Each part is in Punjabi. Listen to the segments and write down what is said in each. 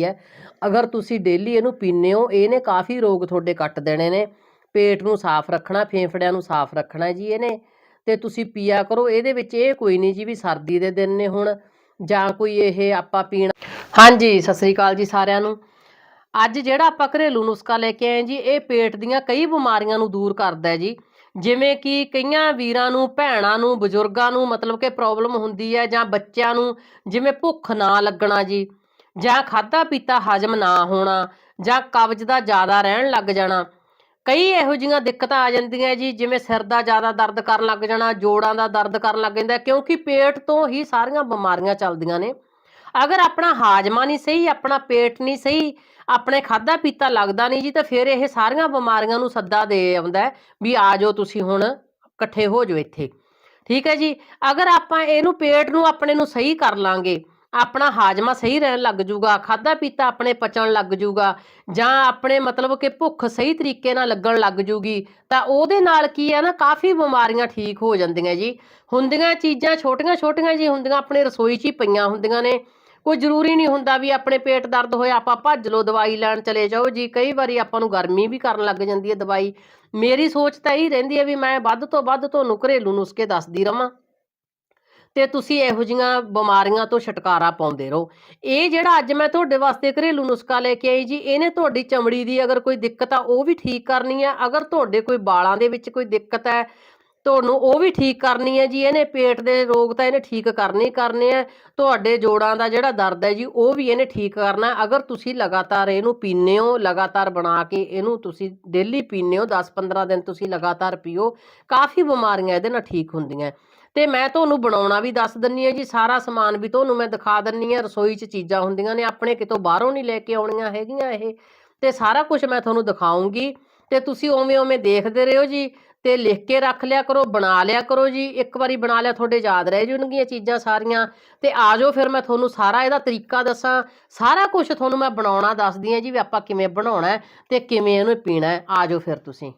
ਦੱਸਤੀ ਹੈ। ਅਗਰ ਤੁਸੀਂ ਡੇਲੀ ਇਹਨੂੰ ਪੀਂਦੇ ਹੋ, ਇਹਨੇ ਕਾਫੀ ਰੋਗ ਤੁਹਾਡੇ ਕੱਟ ਦੇਣੇ ਨੇ। ਪੇਟ ਨੂੰ ਸਾਫ਼ ਰੱਖਣਾ, ਫੇਫੜਿਆਂ ਨੂੰ ਸਾਫ਼ ਰੱਖਣਾ ਜੀ ਇਹਨੇ। ਤੇ ਤੁਸੀਂ ਪੀਆ ਕਰੋ, ਇਹਦੇ ਵਿੱਚ ਇਹ ਕੋਈ ਨਹੀਂ ਜੀ ਵੀ ਸਰਦੀ ਦੇ ਦਿਨ ਨੇ ਹੁਣ, ਜਾਂ ਕੋਈ ਇਹ ਆਪਾਂ ਪੀਣਾ। ਹਾਂਜੀ, ਸਤਿ ਸ੍ਰੀ ਅਕਾਲ ਜੀ ਸਾਰਿਆਂ ਨੂੰ। ਅੱਜ ਜਿਹੜਾ ਆਪਾਂ ਘਰੇਲੂ ਨੁਸਖਾ ਲੈ ਕੇ ਆਏ ਜੀ, ਇਹ ਪੇਟ ਦੀਆਂ ਕਈ ਬਿਮਾਰੀਆਂ ਨੂੰ ਦੂਰ ਕਰਦਾ ਹੈ ਜੀ। ਜਿਵੇਂ ਕਿ ਕਈਆਂ ਵੀਰਾਂ ਨੂੰ, ਭੈਣਾਂ ਨੂੰ, ਬਜ਼ੁਰਗਾਂ ਨੂੰ ਮਤਲਬ ਕਿ ਪ੍ਰੋਬਲਮ ਹੁੰਦੀ ਹੈ ਜਾਂ ਬੱਚਿਆਂ ਨੂੰ, ਜਿਵੇਂ ਭੁੱਖ ਨਾ ਲੱਗਣਾ ਜੀ। ਜਾਂ ਖਾਦਾ ਪੀਤਾ ਹਜਮ ਨਾ ਹੋਣਾ ਜਾਂ ਕਬਜ਼ ਦਾ ਜ਼ਿਆਦਾ ਰਹਿਣ ਲੱਗ ਜਾਣਾ। ਕਈ ਇਹੋ ਜਿਹੀਆਂ ਦਿੱਕਤਾਂ ਆ ਜਾਂਦੀਆਂ ਜੀ, ਜਿਵੇਂ ਸਿਰ ਦਾ ਜ਼ਿਆਦਾ ਦਰਦ ਕਰਨ ਲੱਗ ਜਾਣਾ, ਜੋੜਾਂ ਦਾ ਦਰਦ ਕਰਨ ਲੱਗ ਜਾਂਦਾ, ਕਿਉਂਕਿ ਪੇਟ ਤੋਂ ਹੀ ਸਾਰੀਆਂ ਬਿਮਾਰੀਆਂ ਚੱਲਦੀਆਂ ਨੇ। ਅਗਰ ਆਪਣਾ ਹਾਜਮਾ ਨਹੀਂ ਸਹੀ, ਆਪਣਾ ਪੇਟ ਨਹੀਂ ਸਹੀ, ਆਪਣੇ ਖਾਦਾ ਪੀਤਾ ਲੱਗਦਾ ਨਹੀਂ ਜੀ, ਤਾਂ ਫਿਰ ਇਹ ਸਾਰੀਆਂ ਬਿਮਾਰੀਆਂ ਨੂੰ ਸੱਦਾ ਦੇ ਆਉਂਦਾ ਵੀ ਆ ਜਾਓ ਤੁਸੀਂ ਹੁਣ, ਇਕੱਠੇ ਹੋ ਜਾਓ ਇੱਥੇ। ਠੀਕ ਹੈ ਜੀ? ਅਗਰ ਆਪਾਂ ਇਹਨੂੰ, ਪੇਟ ਨੂੰ ਆਪਣੇ ਨੂੰ ਸਹੀ ਕਰ ਲਾਂਗੇ ਆਪਣਾ ਹਾਜਮਾ ਸਹੀ ਰਹਿਣ ਲੱਗ ਜੂਗਾ ਖਾਦਾ ਪੀਤਾ ਆਪਣੇ ਪਚਣ ਲੱਗ ਜੂਗਾ, ਜਾਂ ਆਪਣੇ ਮਤਲਬ ਕਿ ਭੁੱਖ ਸਹੀ ਤਰੀਕੇ ਨਾਲ ਲੱਗਣ ਲੱਗ ਜੂਗੀ, ਤਾਂ ਉਹਦੇ ਨਾਲ ਕੀ ਹੈ ਨਾ, ਕਾਫੀ ਬਿਮਾਰੀਆਂ ਠੀਕ ਹੋ ਜਾਂਦੀਆਂ ਜੀ। ਹੁੰਦੀਆਂ ਚੀਜ਼ਾਂ ਛੋਟੀਆਂ ਛੋਟੀਆਂ ਜੀ ਹੁੰਦੀਆਂ, ਆਪਣੇ ਰਸੋਈ 'ਚ ਹੀ ਪਈਆਂ ਹੁੰਦੀਆਂ ਨੇ। ਕੋਈ ਜ਼ਰੂਰੀ ਨਹੀਂ ਹੁੰਦਾ ਵੀ ਆਪਣੇ ਪੇਟ ਦਰਦ ਹੋਇਆ, ਆਪਾਂ ਭੱਜ ਲਓ ਦਵਾਈ ਲੈਣ ਚਲੇ ਜਾਓ ਜੀ। ਕਈ ਵਾਰੀ ਆਪਾਂ ਨੂੰ ਗਰਮੀ ਵੀ ਕਰਨ ਲੱਗ ਜਾਂਦੀ ਹੈ ਦਵਾਈ। ਮੇਰੀ ਸੋਚ ਤਾਂ ਇਹੀ ਰਹਿੰਦੀ ਹੈ ਵੀ ਮੈਂ ਵੱਧ ਤੋਂ ਵੱਧ ਤੁਹਾਨੂੰ ਘਰੇਲੂ ਨੁਸਖੇ ਦੱਸਦੀ ਰਵਾਂ। ਤੇ ਤੁਸੀਂ ਇਹੋ ਜੀਆਂ ਬਿਮਾਰੀਆਂ ਤੋਂ ਛੁਟਕਾਰਾ ਪਾਉਂਦੇ ਰਹੋ। ਇਹ ਜਿਹੜਾ ਅੱਜ ਮੈਂ ਤੁਹਾਡੇ ਵਾਸਤੇ ਘਰੇਲੂ ਨੁਸਖਾ ਲੈ ਕੇ ਆਈ ਜੀ, ਇਹਨੇ ਤੁਹਾਡੀ ਚਮੜੀ ਦੀ ਅਗਰ ਕੋਈ ਦਿੱਕਤ ਆ, ਉਹ ਵੀ ਠੀਕ ਕਰਨੀ ਹੈ ਅਗਰ ਤੁਹਾਡੇ ਕੋਈ ਵਾਲਾਂ ਦੇ ਵਿੱਚ ਕੋਈ ਦਿੱਕਤ ਹੈ, ਤੁਹਾਨੂੰ ਉਹ ਵੀ ਠੀਕ ਕਰਨੀ ਹੈ ਜੀ। ਇਹਨੇ ਪੇਟ ਦੇ ਰੋਗ ਤਾਂ ਇਹਨੇ ਠੀਕ ਕਰਨੇ ਹੀ ਕਰਨੇ ਆ। ਤੁਹਾਡੇ ਜੋੜਾਂ ਦਾ ਜਿਹੜਾ ਦਰਦ ਹੈ ਜੀ, ਉਹ ਵੀ ਇਹਨੇ ਠੀਕ ਕਰਨਾ। ਅਗਰ ਤੁਸੀਂ ਲਗਾਤਾਰ ਇਹਨੂੰ ਪੀਂਦੇ ਹੋ, ਲਗਾਤਾਰ ਬਣਾ ਕੇ ਇਹਨੂੰ ਤੁਸੀਂ ਡੇਲੀ ਪੀਂਦੇ ਹੋ 10-15 ਦਿਨ ਤੁਸੀਂ ਲਗਾਤਾਰ ਪੀਓ, ਕਾਫੀ ਬਿਮਾਰੀਆਂ ਇਹਦੇ ਨਾਲ ਠੀਕ ਹੁੰਦੀਆਂ। ਤੇ ਮੈਂ ਤੁਹਾਨੂੰ ਬਣਾਉਣਾ ਵੀ ਦੱਸ ਦਿੰਨੀ ਆ ਜੀ, ਸਾਰਾ ਸਮਾਨ ਵੀ ਤੁਹਾਨੂੰ ਮੈਂ ਦਿਖਾ ਦਿੰਨੀ ਆ, ਰਸੋਈ 'ਚ ਚੀਜ਼ਾਂ ਹੁੰਦੀਆਂ ਨੇ, ਆਪਣੇ ਕਿਤੋਂ ਬਾਹਰੋਂ ਨਹੀਂ ਲੈ ਕੇ ਆਉਣੀਆਂ ਹੈਗੀਆਂ ਇਹ, ਤੇ ਸਾਰਾ ਕੁਝ ਮੈਂ ਤੁਹਾਨੂੰ ਦਿਖਾਉਂਗੀ, ਤੇ ਤੁਸੀਂ ਉਵੇਂ ਉਵੇਂ ਦੇਖਦੇ ਰਹੋ ਜੀ, ਤੇ ਲਿਖ ਕੇ ਰੱਖ ਲਿਆ ਕਰੋ, ਬਣਾ ਲਿਆ ਕਰੋ ਜੀ, ਇੱਕ ਵਾਰੀ ਬਣਾ ਲਿਆ, ਤੁਹਾਡੇ ਯਾਦ ਰਹਿ ਜਾਣਗੀਆਂ ਚੀਜ਼ਾਂ ਸਾਰੀਆਂ, ਤੇ ਆ ਜਾਓ ਫਿਰ ਮੈਂ ਤੁਹਾਨੂੰ ਸਾਰਾ ਇਹਦਾ ਤਰੀਕਾ ਦੱਸਾਂ, ਸਾਰਾ ਕੁਝ ਤੁਹਾਨੂੰ ਮੈਂ ਬਣਾਉਣਾ ਦੱਸਦੀ ਆ ਜੀ ਵੀ ਆਪਾਂ ਕਿਵੇਂ ਬਣਾਉਣਾ ਹੈ ਤੇ ਕਿਵੇਂ ਇਹਨੂੰ ਪੀਣਾ ਆ ਜਾਓ ਫਿਰ ਤੁਸੀਂ।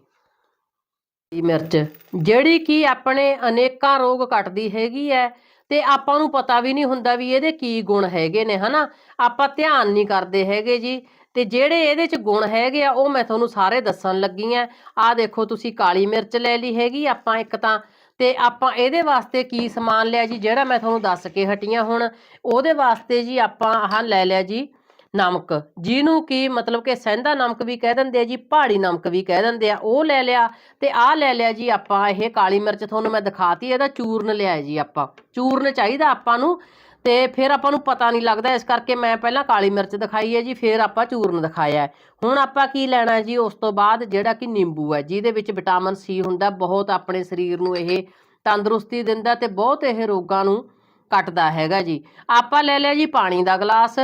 ਮਿਰਚ। ਜਿਹੜੀ ਕਿ ਆਪਣੇ ਅਨੇਕਾਂ ਰੋਗ ਕੱਟਦੀ ਹੈਗੀ ਹੈ, ਤੇ ਆਪਾਂ ਨੂੰ ਪਤਾ ਵੀ ਨਹੀਂ ਹੁੰਦਾ ਵੀ ਇਹਦੇ ਕੀ ਗੁਣ ਹੈਗੇ ਨੇ, ਹਨਾ? ਆਪਾਂ ਧਿਆਨ ਨਹੀਂ ਕਰਦੇ ਹੈਗੇ ਜੀ। ਤੇ ਜਿਹੜੇ ਇਹਦੇ ਚ ਗੁਣ ਹੈਗੇ ਆ, ਉਹ ਮੈਂ ਤੁਹਾਨੂੰ ਸਾਰੇ ਦੱਸਣ ਲੱਗੀ ਆ। ਆਹ ਦੇਖੋ, ਤੁਸੀਂ ਕਾਲੀ ਮਿਰਚ ਲੈ ਲਈ ਹੈਗੀ ਆਪਾਂ ਇੱਕ ਤਾਂ। ਤੇ ਆਪਾਂ ਇਹਦੇ ਵਾਸਤੇ ਕੀ ਸਮਾਨ ਲਿਆ ਜੀ? ਜਿਹੜਾ ਮੈਂ ਤੁਹਾਨੂੰ ਦੱਸ ਕੇ ਹਟੀਆਂ ਹੁਣ, ਉਹਦੇ ਵਾਸਤੇ ਜੀ ਆਪਾਂ ਆਹ ਲੈ ਲਿਆ ਜੀ। ਨਮਕ। ਜਿਹਨੂੰ ਕਿ ਮਤਲਬ ਕਿ ਸਹਿੰਦਾ ਨਮਕ ਵੀ ਕਹਿ ਦਿੰਦੇ ਆ ਜੀ, ਪਹਾੜੀ ਨਮਕ ਵੀ ਕਹਿ ਦਿੰਦੇ ਆ, ਉਹ ਲੈ ਲਿਆ ਤੇ ਆਹ ਲੈ ਲਿਆ ਜੀ ਆਪਾਂ ਇਹ ਕਾਲੀ ਮਿਰਚ, ਤੁਹਾਨੂੰ ਮੈਂ ਦਿਖਾਤੀ, ਇਹਦਾ ਚੂਰਨ ਲਿਆ ਜੀ ਆਪਾਂ। ਚੂਰਨ ਚਾਹੀਦਾ ਆਪਾਂ ਨੂੰ ਤੇ ਫਿਰ ਆਪਾਂ ਨੂੰ ਪਤਾ ਨਹੀਂ ਲੱਗਦਾ, ਇਸ ਕਰਕੇ ਮੈਂ ਪਹਿਲਾਂ ਕਾਲੀ ਮਿਰਚ ਦਿਖਾਈ ਹੈ ਜੀ, ਫਿਰ ਆਪਾਂ ਚੂਰਨ ਦਿਖਾਇਆ ਹੁਣ ਆਪਾਂ ਕੀ ਲੈਣਾ ਜੀ, ਉਸ ਤੋਂ ਬਾਅਦ ਜਿਹੜਾ ਕਿ ਨਿੰਬੂ ਹੈ, ਜਿਹਦੇ ਵਿੱਚ ਵਿਟਾਮਿਨ ਸੀ ਹੁੰਦਾ, ਬਹੁਤ ਆਪਣੇ ਸਰੀਰ ਨੂੰ ਇਹ ਤੰਦਰੁਸਤੀ ਦਿੰਦਾ ਤੇ ਬਹੁਤ ਇਹ ਰੋਗਾਂ ਨੂੰ ਕੱਟਦਾ ਹੈਗਾ ਜੀ। ਆਪਾਂ ਲੈ ਲਿਆ ਜੀ ਪਾਣੀ ਦਾ ਗਲਾਸ।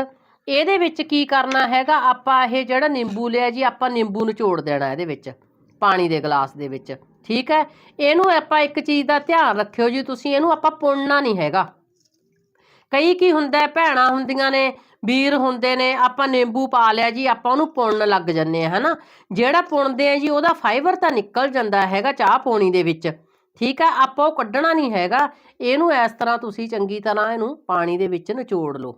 ਇਹਦੇ ਵਿੱਚ ਕੀ ਕਰਨਾ ਹੈਗਾ? ਆਪਾਂ ਇਹ ਜਿਹੜਾ ਨਿੰਬੂ ਲਿਆ ਜੀ ਆਪਾਂ ਨਿੰਬੂ ਨਿਚੋੜ ਦੇਣਾ ਇਹਦੇ ਵਿੱਚ ਪਾਣੀ ਦੇ ਗਲਾਸ ਦੇ ਵਿੱਚ ਠੀਕ ਹੈ? ਇਹਨੂੰ ਆਪਾਂ ਇੱਕ ਚੀਜ਼ ਦਾ ਧਿਆਨ ਰੱਖਿਓ ਜੀ ਤੁਸੀਂ ਇਹਨੂੰ ਆਪਾਂ ਪੁਣਨਾ ਨਹੀਂ ਹੈਗਾ। ਕਈ ਕੀ ਹੁੰਦਾ ਹੈ, ਭੈਣਾਂ ਹੁੰਦੀਆਂ ਨੇ ਵੀਰ ਹੁੰਦੇ ਨੇ ਆਪਾਂ ਨਿੰਬੂ ਪਾ ਲਿਆ ਜੀ ਆਪਾਂ ਉਹਨੂੰ ਪੁਣਨ ਲੱਗ ਜੰਨੇ ਆ ਹਨਾ? ਜਿਹੜਾ ਪੁਣਦੇ ਆ ਜੀ ਉਹਦਾ ਫਾਈਬਰ ਤਾਂ ਨਿਕਲ ਜਾਂਦਾ ਹੈਗਾ ਚਾਹ ਪੋਣੀ ਦੇ ਵਿੱਚ ਠੀਕ ਆ ਆਪਾਂ ਉਹ ਕੱਢਣਾ ਨਹੀਂ ਹੈਗਾ ਇਹਨੂੰ ਇਸ ਤਰ੍ਹਾਂ ਤੁਸੀਂ ਚੰਗੀ ਤਰ੍ਹਾਂ ਇਹਨੂੰ ਪਾਣੀ ਦੇ ਵਿੱਚ ਨਿਚੋੜ ਲਓ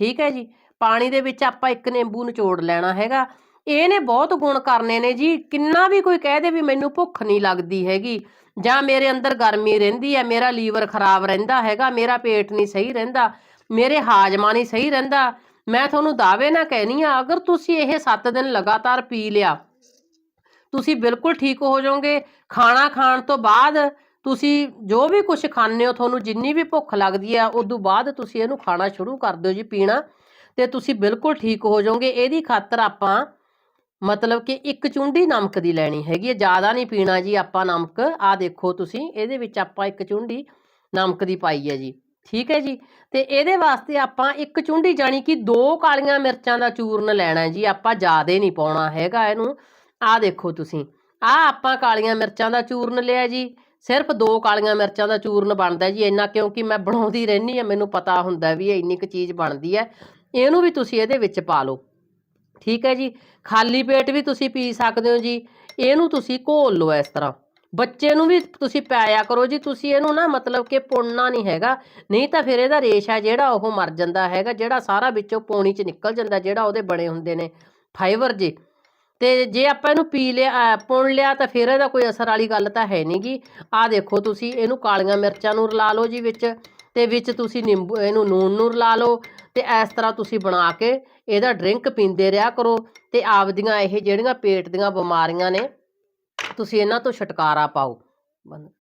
ਠੀਕ ਹੈ ਜੀ? ਪਾਣੀ ਦੇ ਵਿੱਚ ਆਪਾਂ ਇੱਕ ਨਿੰਬੂ ਨਿਚੋੜ ਲੈਣਾ ਹੈਗਾ। ਇਹਨੇ ਬਹੁਤ ਗੁਣ ਕਰਨੇ ਨੇ ਜੀ। ਕਿੰਨਾ ਵੀ ਕੋਈ ਕਹਿ ਦੇ ਵੀ ਮੈਨੂੰ ਭੁੱਖ ਨਹੀਂ ਲੱਗਦੀ ਹੈਗੀ, ਜਾਂ ਮੇਰੇ ਅੰਦਰ ਗਰਮੀ ਰਹਿੰਦੀ ਹੈ, ਮੇਰਾ ਲੀਵਰ ਖਰਾਬ ਰਹਿੰਦਾ ਹੈਗਾ, ਮੇਰਾ ਪੇਟ ਨਹੀਂ ਸਹੀ ਰਹਿੰਦਾ, ਮੇਰੇ ਹਾਜਮਾ ਨਹੀਂ ਸਹੀ ਰਹਿੰਦਾ, ਮੈਂ ਤੁਹਾਨੂੰ ਦਾਅਵੇ ਨਾ ਕਹਿਨੀ ਆ, ਅਗਰ ਤੁਸੀਂ ਇਹ 7 ਦਿਨ ਲਗਾਤਾਰ ਪੀ ਲਿਆ, ਤੁਸੀਂ ਬਿਲਕੁਲ ਠੀਕ ਹੋ ਜਾਓਗੇ। ਖਾਣਾ ਖਾਣ ਤੋਂ ਬਾਅਦ ਤੁਸੀਂ ਜੋ ਵੀ ਕੁਝ ਖਾਂਦੇ ਹੋ, ਤੁਹਾਨੂੰ ਜਿੰਨੀ ਵੀ ਭੁੱਖ ਲੱਗਦੀ ਆ ਤੋਂ ਬਾਅਦ ਤੁਸੀਂ ਇਹਨੂੰ ਖਾਣਾ ਸ਼ੁਰੂ ਕਰ ਦਿਓ ਜੀ ਪੀਣਾ। ਤੇ ਤੁਸੀਂ ਬਿਲਕੁਲ ਠੀਕ ਹੋ ਜਾਓਗੇ। ਇਹਦੀ ਖਾਤਰ ਆਪਾਂ ਮਤਲਬ ਕਿ ਇੱਕ ਚੁੰਡੀ ਨਮਕ ਦੀ ਲੈਣੀ ਹੈਗੀ ਹੈ। ਜ਼ਿਆਦਾ ਨਹੀਂ ਪੀਣਾ ਜੀ ਆਪਾਂ ਨਮਕ। ਆ ਦੇਖੋ ਤੁਸੀਂ, ਇਹਦੇ ਵਿੱਚ ਆਪਾਂ ਇੱਕ ਚੁੰਡੀ ਨਮਕ ਦੀ ਪਾਈ ਹੈ ਜੀ। ਠੀਕ ਹੈ ਜੀ? ਤੇ ਇਹਦੇ ਵਾਸਤੇ ਆਪਾਂ ਇੱਕ ਚੁੰਡੀ ਜਾਣੀ ਕਿ ਦੋ ਕਾਲੀਆਂ ਮਿਰਚਾਂ ਦਾ ਚੂਰਨ ਲੈਣਾ ਜੀ। ਆਪਾਂ ਜ਼ਿਆਦਾ ਨਹੀਂ ਪਾਉਣਾ ਹੈਗਾ ਇਹਨੂੰ। ਆ ਦੇਖੋ ਤੁਸੀਂ ਆ ਆਪਾਂ ਕਾਲੀਆਂ ਮਿਰਚਾਂ ਦਾ ਚੂਰਨ ਲਿਆ ਜੀ। ਸਿਰਫ ਦੋ ਕਾਲੀਆਂ ਮਿਰਚਾਂ ਦਾ ਚੂਰਨ ਬਣਦਾ ਜੀ। ਇੰਨਾ ਕਿਉਂਕਿ ਮੈਂ ਬਣਾਉਂਦੀ ਰਹਿੰਦੀ ਆ ਮੈਨੂੰ ਪਤਾ ਹੁੰਦਾ ਵੀ ਇਹ ਇੰਨੀ ਕੁ ਚੀਜ਼ ਬਣਦੀ ਹੈ। ਇਹਨੂੰ ਵੀ ਤੁਸੀਂ ਇਹਦੇ ਵਿੱਚ ਪਾ ਲਓ। ਠੀਕ ਹੈ ਜੀ? ਖਾਲੀ ਪੇਟ ਵੀ ਤੁਸੀਂ ਪੀ ਸਕਦੇ ਹੋ ਜੀ। ਇਹਨੂੰ ਤੁਸੀਂ ਘੋਲ ਲਓ ਇਸ ਤਰ੍ਹਾਂ। ਬੱਚੇ ਨੂੰ ਵੀ ਤੁਸੀਂ ਪਿਆਇਆ ਕਰੋ ਜੀ। ਤੁਸੀਂ ਇਹਨੂੰ ਨਾ ਮਤਲਬ ਕਿ ਪੁੰਨਾ ਨਹੀਂ ਹੈਗਾ। ਨਹੀਂ ਤਾਂ ਫਿਰ ਇਹਦਾ ਰੇਸ਼ਾ ਜਿਹੜਾ ਉਹ ਮਰ ਜਾਂਦਾ ਹੈਗਾ, ਜਿਹੜਾ ਸਾਰਾ ਵਿੱਚੋਂ ਪੌਣੀ ਚ ਨਿਕਲ ਜਾਂਦਾ, ਜਿਹੜਾ ਉਹਦੇ ਬਣੇ ਹੁੰਦੇ ਨੇ ਫਾਈਬਰ ਜੇ। ਤੇ ਜੇ ਆਪਾਂ ਇਹਨੂੰ ਪੀ ਲਿਆ ਪੁਣ ਲਿਆ ਤਾਂ ਫਿਰ ਇਹਦਾ ਕੋਈ ਅਸਰ ਵਾਲੀ ਗੱਲ ਤਾਂ ਹੈ ਨਹੀਂਗੀ ਆਹ ਦੇਖੋ ਤੁਸੀਂ, ਇਹਨੂੰ ਕਾਲੀਆਂ ਮਿਰਚਾਂ ਨੂੰ ਰਲਾ ਲਓ ਜੀ ਵਿੱਚ। ਤੇ ਵਿੱਚ ਤੁਸੀਂ ਨਿੰਬੂ, ਇਹਨੂੰ ਨੂਨ ਨੂੰ ਲਾ ਲਓ ਤੇ ਇਸ ਤਰ੍ਹਾਂ ਤੁਸੀਂ ਬਣਾ ਕੇ ਇਹਦਾ ਡਰਿੰਕ ਪੀਂਦੇ ਰਿਹਾ ਕਰੋ ਤੇ ਆਪਦੀਆਂ ਇਹ ਜਿਹੜੀਆਂ ਪੇਟ ਦੀਆਂ ਬਿਮਾਰੀਆਂ ਨੇ, ਤੁਸੀਂ ਇਹਨਾਂ ਤੋਂ ਛੁਟਕਾਰਾ ਪਾਓ।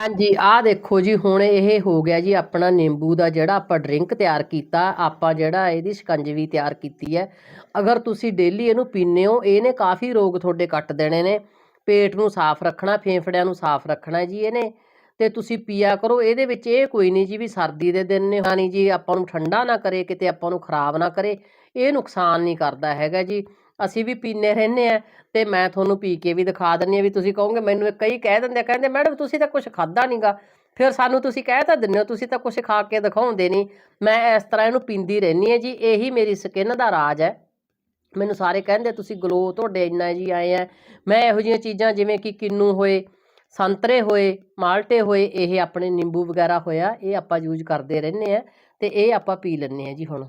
ਹਾਂਜੀ, ਆਹ ਦੇਖੋ ਜੀ, ਹੁਣ ਇਹ ਹੋ ਗਿਆ ਜੀ ਆਪਣਾ ਨਿੰਬੂ ਦਾ ਜਿਹੜਾ ਆਪਾਂ ਡਰਿੰਕ ਤਿਆਰ ਕੀਤਾ, ਆਪਾਂ ਜਿਹੜਾ ਇਹਦੀ ਸ਼ਿਕੰਜਵੀ ਤਿਆਰ ਕੀਤੀ ਹੈ। ਅਗਰ ਤੁਸੀਂ ਡੇਲੀ ਇਹਨੂੰ ਪੀਂਦੇ ਹੋ, ਇਹਨੇ ਕਾਫੀ ਰੋਗ ਤੁਹਾਡੇ ਕੱਟ ਦੇਣੇ ਨੇ, ਪੇਟ ਨੂੰ ਸਾਫ਼ ਰੱਖਣਾ, ਫੇਫੜਿਆਂ ਨੂੰ ਸਾਫ਼ ਰੱਖਣਾ ਜੀ ਇਹਨੇ। ਤੇ ਤੁਸੀਂ ਪੀਆ ਕਰੋ। ਇਹਦੇ ਵਿੱਚ ਇਹ ਕੋਈ ਨਹੀਂ ਜੀ ਵੀ ਸਰਦੀ ਦੇ ਦਿਨ ਨੇ ਨਹੀਂ ਜੀ ਆਪਾਂ ਨੂੰ ਠੰਡਾ ਨਾ ਕਰੇ, ਕਿਤੇ ਆਪਾਂ ਨੂੰ ਖਰਾਬ ਨਾ ਕਰੇ। ਇਹ ਨੁਕਸਾਨ ਨਹੀਂ ਕਰਦਾ ਹੈਗਾ ਜੀ। ਅਸੀਂ ਵੀ ਪੀਂਦੇ ਰਹਿੰਦੇ ਆ ਤੇ ਮੈਂ ਤੁਹਾਨੂੰ ਪੀ ਕੇ ਵੀ ਦਿਖਾ ਦਿੰਨੀ ਆ ਵੀ ਤੁਸੀਂ ਕਹੋਗੇ, ਮੈਨੂੰ ਇਹ ਕਈ ਕਹਿ ਦਿੰਦੇ ਕਹਿੰਦੇ ਮੈਡਮ ਤੁਸੀਂ ਤਾਂ ਕੁਝ ਖਾਦਾ ਨਹੀਂਗਾ ਫਿਰ ਸਾਨੂੰ ਤੁਸੀਂ ਕਹਿ ਤਾਂ ਦਿੰਦੇ ਹੋ, ਤੁਸੀਂ ਤਾਂ ਕੁਝ ਖਾ ਕੇ ਦਿਖਾਉਂਦੇ ਨਹੀਂ ਮੈਂ ਇਸ ਤਰ੍ਹਾਂ ਇਹਨੂੰ ਪੀਂਦੀ ਰਹਿੰਦੀ ਆ ਜੀ, ਇਹੀ ਮੇਰੀ ਸਕਿਨ ਦਾ ਰਾਜ ਹੈ। ਮੈਨੂੰ ਸਾਰੇ ਕਹਿੰਦੇ, ਤੁਸੀਂ ਗਲੋ, ਤੁਹਾਡੇ ਇੰਨਾ ਜੀ ਆਏ ਆ। ਮੈਂ ਇਹੋ ਜਿਹੀਆਂ ਚੀਜ਼ਾਂ ਜਿਵੇਂ ਕਿ ਕਿੰਨੂ ਹੋਏ ਸੰਤਰੇ ਹੋਏ, ਮਾਲਟੇ ਹੋਏ, ਇਹ ਆਪਣੇ ਨਿੰਬੂ ਵਗੈਰਾ ਹੋਇਆ, ਇਹ ਆਪਾਂ ਯੂਜ਼ ਕਰਦੇ ਰਹਿੰਦੇ ਆ ਤੇ ਇਹ ਆਪਾਂ ਪੀ ਲੈਂਦੇ ਆ ਜੀ ਹੁਣ।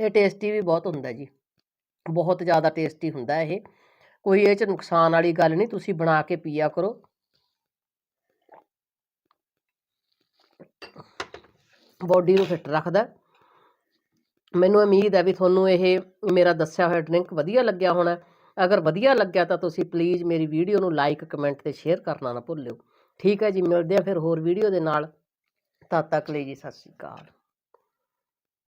ਇਹ ਟੇਸਟੀ ਵੀ ਬਹੁਤ ਹੁੰਦਾ ਜੀ। ਬਹੁਤ ਜ਼ਿਆਦਾ ਟੇਸਟੀ ਹੁੰਦਾ ਇਹ। ਕੋਈ ਇਹ ਚ ਨੁਕਸਾਨ ਵਾਲੀ ਗੱਲ ਨਹੀਂ, ਤੁਸੀਂ ਬਣਾ ਕੇ ਪੀਆ ਕਰੋ। ਬਾਡੀ ਨੂੰ ਫਿੱਟ ਰੱਖਦਾ। ਮੈਨੂੰ ਉਮੀਦ ਹੈ ਵੀ ਤੁਹਾਨੂੰ ਇਹ ਮੇਰਾ ਦੱਸਿਆ ਹੋਇਆ ਡਰਿੰਕ ਵਧੀਆ ਲੱਗਿਆ ਹੋਣਾ। ਅਗਰ ਵਧੀਆ ਲੱਗਿਆ ਤਾਂ ਤੁਸੀਂ ਪਲੀਜ਼ ਮੇਰੀ ਵੀਡੀਓ ਨੂੰ ਲਾਈਕ ਕਮੈਂਟ ਤੇ ਸ਼ੇਅਰ ਕਰਨਾ ਨਾ ਭੁੱਲਿਓ। ਠੀਕ ਹੈ ਜੀ, ਮਿਲਦੇ ਆ ਫਿਰ ਹੋਰ ਵੀਡੀਓ ਦੇ ਨਾਲ। ਤਦ ਤੱਕ ਲਈ ਜੀ, ਸਤਿ ਸ਼੍ਰੀ ਅਕਾਲ।